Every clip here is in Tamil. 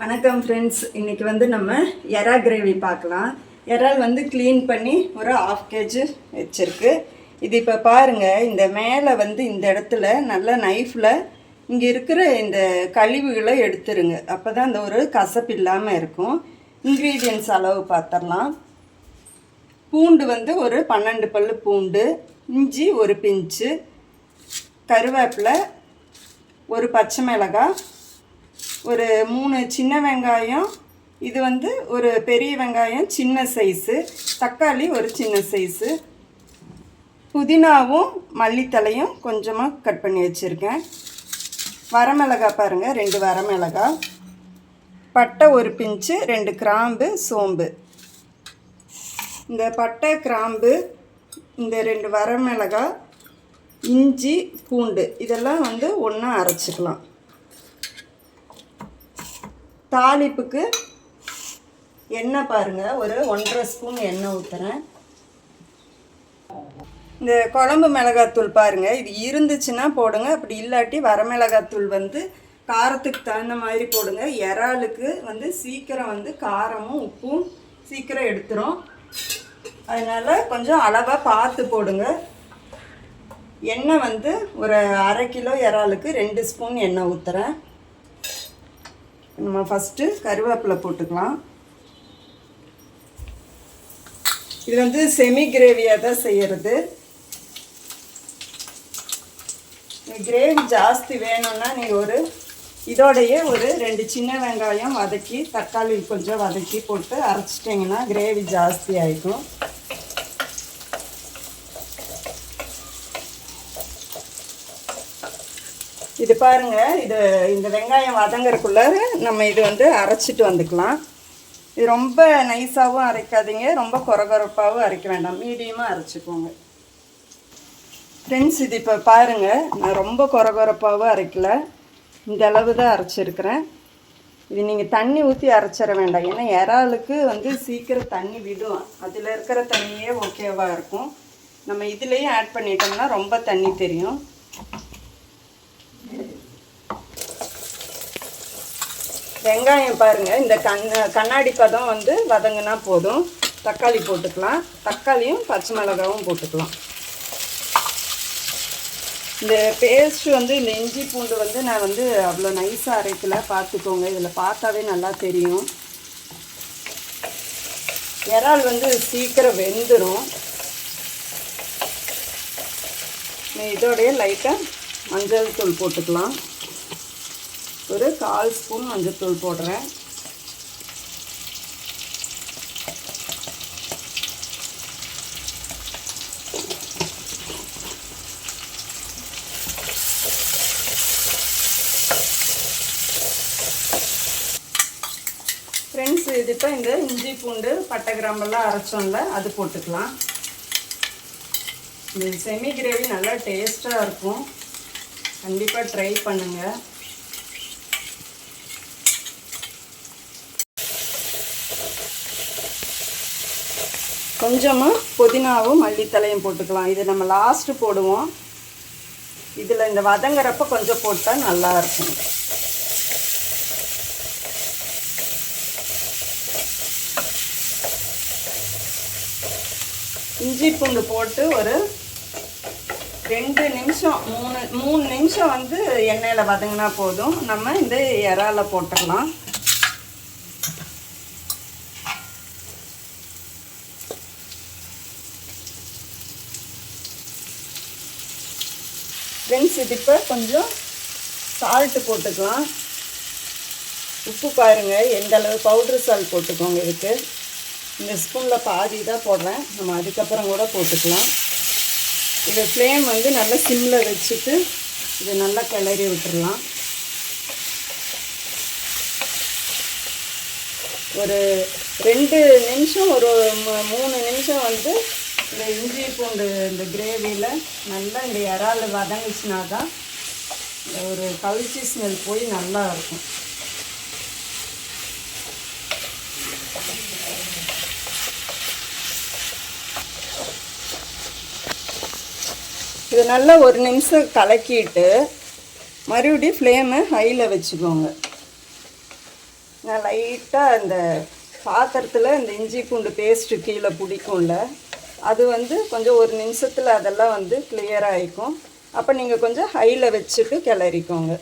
வணக்கம் ஃப்ரெண்ட்ஸ் இன்றைக்கி வந்து நம்ம எறா கிரேவி பார்க்கலாம். இறால் வந்து க்ளீன் பண்ணி ஒரு ஆஃப் கேஜி வச்சுருக்கு. இது இப்போ பாருங்கள் இந்த மேலே வந்து இந்த இடத்துல நல்ல நைஃப்பில் இங்கே இருக்கிற இந்த கழிவுகளை எடுத்துருங்க. அப்போ தான் அந்த ஒரு கசப்பு இல்லாமல் இருக்கும். இன்க்ரீடியன்ஸ் அளவு பார்த்துடலாம் பூண்டு வந்து ஒரு பன்னெண்டு பல் பூண்டு இஞ்சி ஒரு பிஞ்சு கருவேப்பிலை ஒரு பச்சை மிளகாய் ஒரு மூணு சின்ன வெங்காயம் இது வந்து ஒரு பெரிய வெங்காயம் சின்ன சைஸு தக்காளி ஒரு சின்ன சைஸு புதினாவும் மல்லித்தலையும் கொஞ்சமாக கட் பண்ணி வச்சுருக்கேன். வரமிளகா பாருங்கள் ரெண்டு வரமிளகாய் பட்டை ஒரு பிஞ்சு ரெண்டு கிராம்பு சோம்பு. இந்த பட்டை கிராம்பு இந்த ரெண்டு வரமிளகாய் இஞ்சி பூண்டு இதெல்லாம் வந்து ஒன்றா அரைச்சிக்கலாம். தாளிப்புக்கு எண்ணெய் பாருங்கள் ஒரு ஒன்றரை ஸ்பூன் எண்ணெய் ஊற்றுறேன் இந்த குழம்பு மிளகாத்தூள் பாருங்கள் இது இருந்துச்சுன்னா போடுங்க. அப்படி இல்லாட்டி வரமிளகாத்தூள் வந்து காரத்துக்கு தகுந்த மாதிரி போடுங்க. இறாலுக்கு வந்து சீக்கிரம் வந்து காரமும் உப்பும் சீக்கிரம் எடுத்துரும். அதனால் கொஞ்சம் அளவாக பார்த்து போடுங்க. எண்ணெய் வந்து ஒரு அரை கிலோ இறாலுக்கு ரெண்டு ஸ்பூன் எண்ணெய் ஊற்றுறேன் நம்ம ஃபஸ்ட்டு கருவேப்பிலை போட்டுக்கலாம். இது வந்து செமி கிரேவியாக தான் செய்கிறது கிரேவி ஜாஸ்தி வேணும்னா நீங்கள் ஒரு இதோடையே ஒரு ரெண்டு சின்ன வெங்காயம் வதக்கி தக்காளி கொஞ்சம் வதக்கி போட்டு அரைச்சிட்டிங்கன்னா கிரேவி ஜாஸ்தி ஆகிக்கும் இது பாருங்க இது இந்த வெங்காயம் வதங்கறக்குள்ள நம்ம இது வந்து அரைச்சிட்டு வந்துக்கலாம். இது ரொம்ப நைஸாகவும் அரைக்காதீங்க ரொம்ப கொரகொரப்பாகவும் அரைக்க வேண்டாம். மீடியமாக அரைச்சிக்கோங்க. ஃப்ரெண்ட்ஸ் இது இப்போ பாருங்கள் நான் ரொம்ப கொரகொரப்பாகவும் அரைக்கல. இந்த அளவு தான் அரைச்சிருக்கிறேன். இது நீங்கள் தண்ணி ஊற்றி அரைச்சிட வேண்டாம். ஏன்னா இறாலுக்கு வந்து சீக்கிரம் தண்ணி விடும். அதில் இருக்கிற தண்ணியே ஓகேவாக இருக்கும். நம்ம இதுலேயும் ஆட் பண்ணிட்டோம்னா ரொம்ப தண்ணி தெரியும். வெங்காயம் பாருங்கள் இந்த கண் கண்ணாடி பதம் வந்து வதங்கினா போதும். தக்காளி போட்டுக்கலாம். தக்காளியும் பச்சை மிளகாவும் போட்டுக்கலாம். இந்த பேஸ்ட் வந்து இந்த இஞ்சி பூண்டு வந்து நான் வந்து அவ்வளோ நைஸாக அரைக்கல. பார்த்துக்கோங்க. இதில் பார்த்தாவே நல்லா தெரியும். இறால் வந்து சீக்கிரம் வெந்துடும் இதோடைய லைட்டாக மஞ்சள் தூள் போட்டுக்கலாம். ஒரு கால் ஸ்பூன் மஞ்சத்தூள் போடுறேன். ஃப்ரெண்ட்ஸ் இது இப்போ இந்த இஞ்சி பூண்டு பட்டை கிராம்பெல்லாம் அரைச்சோம்ல அது போட்டுக்கலாம். இந்த செமி கிரேவி நல்லா டேஸ்ட்டாக இருக்கும். கண்டிப்பாக ட்ரை பண்ணுங்கள் கொஞ்சமாக புதினாவும் மல்லித்தலையும் போட்டுக்கலாம். இது நம்ம லாஸ்ட்டு போடுவோம். இதில் இந்த வதங்குறப்ப கொஞ்சம் போட்டால் நல்லாயிருக்கும் இஞ்சி பூண்டு போட்டு ஒரு ரெண்டு நிமிஷம் மூணு மூணு நிமிஷம் வந்து எண்ணெயில் வதங்கினா போதும். நம்ம இந்த இறால போட்டுடலாம். ஃப்ரெண்ட்ஸ் இது இப்போ கொஞ்சம் சால்ட்டு போட்டுக்கலாம். உப்பு பாருங்கள் எந்த அளவு பவுட்ரு சால்ட் போட்டுக்கோங்க இதுக்கு. இந்த ஸ்பூனில் பாதி தான் போடுறேன். நம்ம அதுக்கப்புறம் கூட போட்டுக்கலாம். இது ஃப்ளேம் வந்து நல்லா சிம்மில் வச்சுட்டு இது நல்லா கிளறி விட்டுடலாம் ஒரு ரெண்டு நிமிஷம் ஒரு மூணு நிமிஷம் வந்து இந்த இஞ்சி பூண்டு இந்த கிரேவியில் நல்லா இந்த இறால் வதங்கிச்சுனா தான் ஒரு கவிச்சி ஸ்மெல் போய் நல்லா இருக்கும். இது நல்லா ஒரு நிமிஷம் கலக்கிட்டு மறுபடியும் ஃப்ளேமை ஹையில் வச்சுக்கோங்க. நான் லைட்டாக அந்த பாத்திரத்தில் இந்த இஞ்சி பூண்டு பேஸ்ட்டு கீழே பிடிக்கும்ல அது வந்து கொஞ்சம் ஒரு நிமிஷத்தில் அதெல்லாம் வந்து கிளியர் ஆகிக்கும் அப்போ நீங்கள் கொஞ்சம் ஹையில் வச்சுட்டு கிளறிக்கோங்க.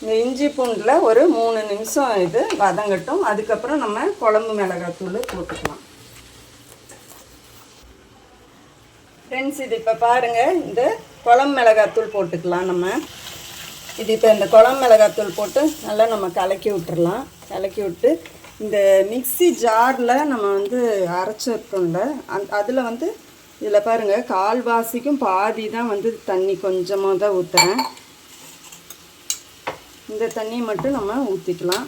இந்த இஞ்சி பூண்டில் ஒரு மூணு நிமிஷம் இது வதங்கட்டும். அதுக்கப்புறம் நம்ம குழம்பு மிளகாத்தூள் போட்டுக்கலாம். ஃப்ரெண்ட்ஸ் இது இப்போ பாருங்கள் இந்த குழம்பு மிளகாத்தூள் போட்டுக்கலாம் நம்ம. இது இப்போ இந்த குழம்பு மிளகாத்தூள் போட்டு நல்லா நம்ம கலக்கி விட்டுறலாம். கலக்கி விட்டு இந்த மிக்ஸி ஜாரில் நம்ம வந்து அரைச்சிருக்கோம்ல. அந் அதில் வந்து இதில் பாருங்கள் கால்வாசிக்கும் பாதி தான் வந்து தண்ணி கொஞ்சமாக தான் ஊற்றுறேன் இந்த தண்ணியை மட்டும் நம்ம ஊற்றிக்கலாம்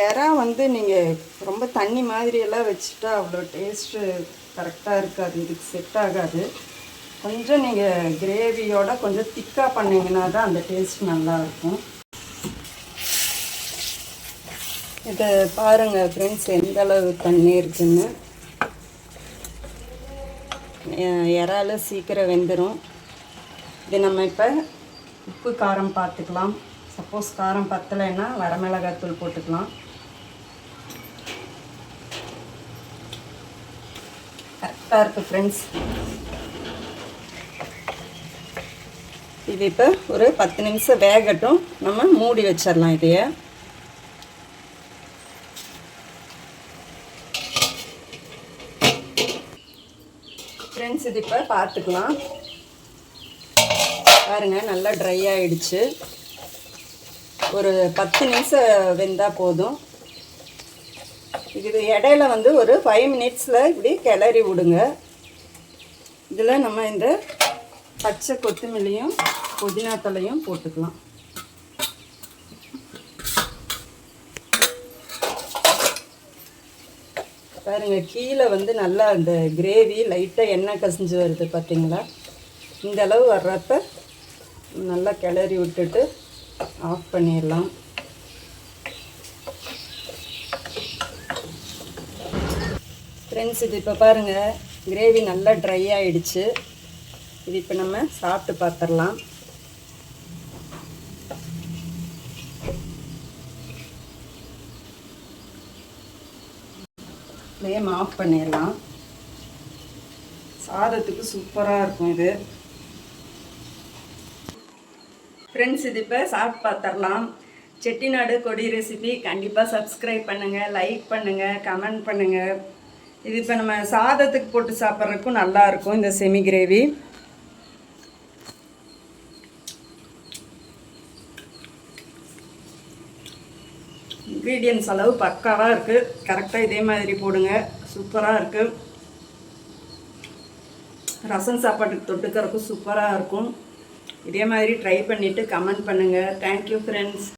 இறா வந்து நீங்கள் ரொம்ப தண்ணி மாதிரியெல்லாம் வச்சுட்டா அவ்வளோ டேஸ்ட்டு கரெக்டாக இருக்காது இதுக்கு செட் ஆகாது. கொஞ்சம் நீங்கள் கிரேவியோட கொஞ்சம் திக்காக பண்ணிங்கன்னா தான் அந்த டேஸ்ட் நல்லாயிருக்கும் இதை பாருங்கள் ஃப்ரெண்ட்ஸ் எந்த அளவு தண்ணி இருக்குன்னு. இறால சீக்கிரம் வெந்துடும் இது நம்ம இப்போ உப்பு காரம் பார்த்துக்கலாம் சப்போஸ் காரம் பத்தலைன்னா வரமிளகாத்தூள் போட்டுக்கலாம். கரெக்டாக இருக்குது ஃப்ரெண்ட்ஸ் இது இப்போ ஒரு பத்து நிமிஷம் வேகட்டும். நம்ம மூடி வச்சிடலாம் இதையை. சிதிப்பை பார்த்துக்கலாம் பாருங்கள் நல்லா ட்ரை ஆகிடுச்சு ஒரு பத்து நிமிஷம் வெந்தால் போதும். இது இடையில வந்து ஒரு ஃபைவ் மினிட்ஸில் இப்படி கிளறி விடுங்க. இதில் நம்ம இந்த பச்சை கொத்தமல்லியும் புதினா தலையும் போட்டுக்கலாம். பாருங்கள் கீழே வந்து நல்லா அந்த கிரேவி லைட்டாக எண்ணெய் கசிஞ்சு வருது பார்த்தீங்களா இந்த அளவு வர்றப்ப நல்லா கிளறி விட்டுட்டு ஆஃப் பண்ணிடலாம். ஃப்ரெண்ட்ஸ் இது இப்போ பாருங்கள் கிரேவி நல்லா ட்ரை ஆகிடுச்சு இது இப்போ நம்ம சாப்பிட்டு பார்த்துடலாம் ஃப்ளேம் ஆஃப் பண்ணிடலாம். சாதத்துக்கு சூப்பராக இருக்கும் இது. ஃப்ரெண்ட்ஸ் இது இப்போ சாப்பிட்டு பார்த்துடலாம் செட்டிநாடு கொடி ரெசிபி கண்டிப்பாக சப்ஸ்கிரைப் பண்ணுங்கள் லைக் பண்ணுங்கள் கமெண்ட் பண்ணுங்கள் இது இப்போ நம்ம சாதத்துக்கு போட்டு சாப்பிட்றதுக்கும் நல்லாயிருக்கும் இந்த செமி கிரேவி இன்க்ரீடியன்ஸ் அளவு பக்காவாக இருக்குது கரெக்டாக இதே மாதிரி போடுங்க. சூப்பராக இருக்குது ரசம் சாப்பாட்டுக்கு தொட்டுக்கிறதுக்கும் சூப்பராக இருக்கும். இதே மாதிரி ட்ரை பண்ணிவிட்டு கமெண்ட் பண்ணுங்கள் தேங்க்யூ ஃப்ரெண்ட்ஸ்